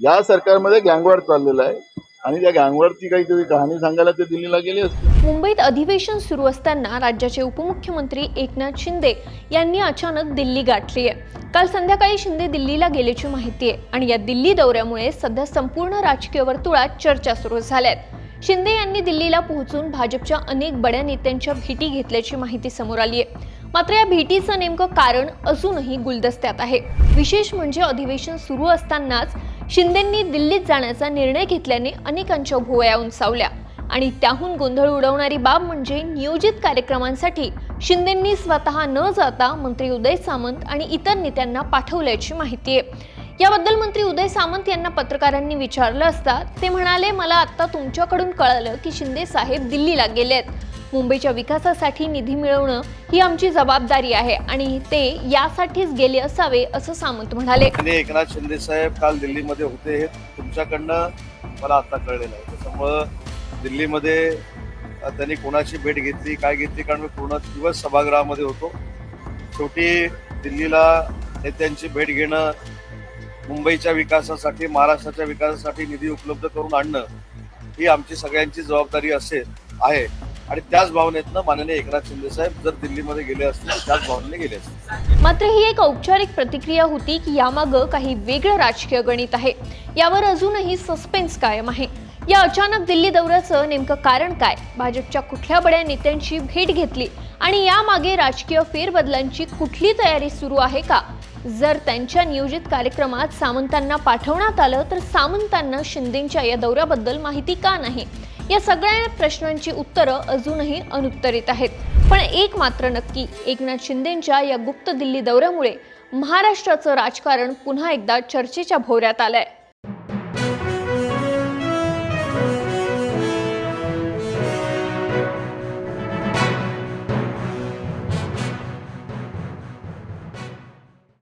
या सरकारमध्ये गँगवार चाललेला आहे. आणि त्या गँगवारची काहीतरी कहाणी सांगायला ते दिल्लीला गेले असते मुंबईत अधिवेशन सुरू असताना राज्याचे उपमुख्यमंत्री एकनाथ शिंदे यांनी अचानक दिल्ली गाठली आहे. काल संध्याकाळी शिंदे दिल्लीला गेल्याची माहिती आहे. आणि या दिल्ली दौऱ्यामुळे सध्या संपूर्ण राजकीय वर्तुळात चर्चा सुरू झाल्या शिंदे यांनी दिल्लीला पोहोचून भाजपच्या अनेक बड्या नेत्यांच्या भेटी घेतल्याची माहिती समोर आली आहे. मात्र या भेटीचं नेमकं कारण अजूनही गुलदस्त्यात आहे. विशेष म्हणजे अधिवेशन सुरू असतानाच शिंदेंनी दिल्लीत जाण्याचा निर्णय घेतल्याने अनेकांच्या भुवया उंचावल्या. आणि त्याहून गोंधळ उडवणारी बाब म्हणजे नियोजित कार्यक्रमांसाठी शिंदेंनी स्वतः न जाता मंत्री उदय सामंत आणि इतर नेत्यांना पाठवल्याची माहिती आहे. याबद्दल मंत्री उदय सामंत यांना पत्रकारांनी विचारलं असता ते म्हणाले मला आता तुमच्याकडून कळालं की शिंदे साहेब दिल्लीला गेलेत. मुंबईच्या विकासासाठी निधी मिळवणं ही आमची जबाबदारी आहे आणि ते यासाठीच गेले असावे असं सामंत म्हणाले. एकनाथ शिंदे साहेब काल दिल्लीमध्ये होते हे तुमच्याकडनं मला आता कळलेलं आहे. त्याच्यामुळं दिल्लीमध्ये त्यांनी कोणाची भेट घेतली काय घेतली कारण मी पूर्ण दिवस सभागृहामध्ये होतो. शेवटी दिल्लीला नेत्यांची भेट घेणं मुंबईच्या विकासासाठी महाराष्ट्राच्या विकासासाठी निधी उपलब्ध करून आणणं ही आमची सगळ्यांची जबाबदारी असेल आहे. आणि त्याच भावनेतनं माननीय एकनाथ शिंदे साहेब जर दिल्लीमध्ये गेले असतील तर त्याच भावनेने गेले असतील. मात्र ही एक औपचारिक प्रतिक्रिया होती की यामागं काही वेगळं राजकीय गणित आहे. यावर अजूनही सस्पेन्स कायम आहे. या अचानक दिल्ली दौऱ्याचं नेमकं कारण काय? भाजपच्या कुठल्या बड्या नेत्यांची भेट घेतली? आणि यामागे राजकीय फेरबदलांची कुठली तयारी सुरू आहे का? जर त्यांच्या नियोजित कार्यक्रमात सामंतांना पाठवण्यात आलं तर सामंतांना शिंदेच्या या दौऱ्याबद्दल माहिती का नाही? या सगळ्या प्रश्नांची उत्तरं अजूनही अनुत्तरित आहेत. पण एक मात्र नक्की एकनाथ शिंदेच्या या गुप्त दिल्ली दौऱ्यामुळे महाराष्ट्राचं राजकारण पुन्हा एकदा चर्चेच्या भोवऱ्यात आलंय.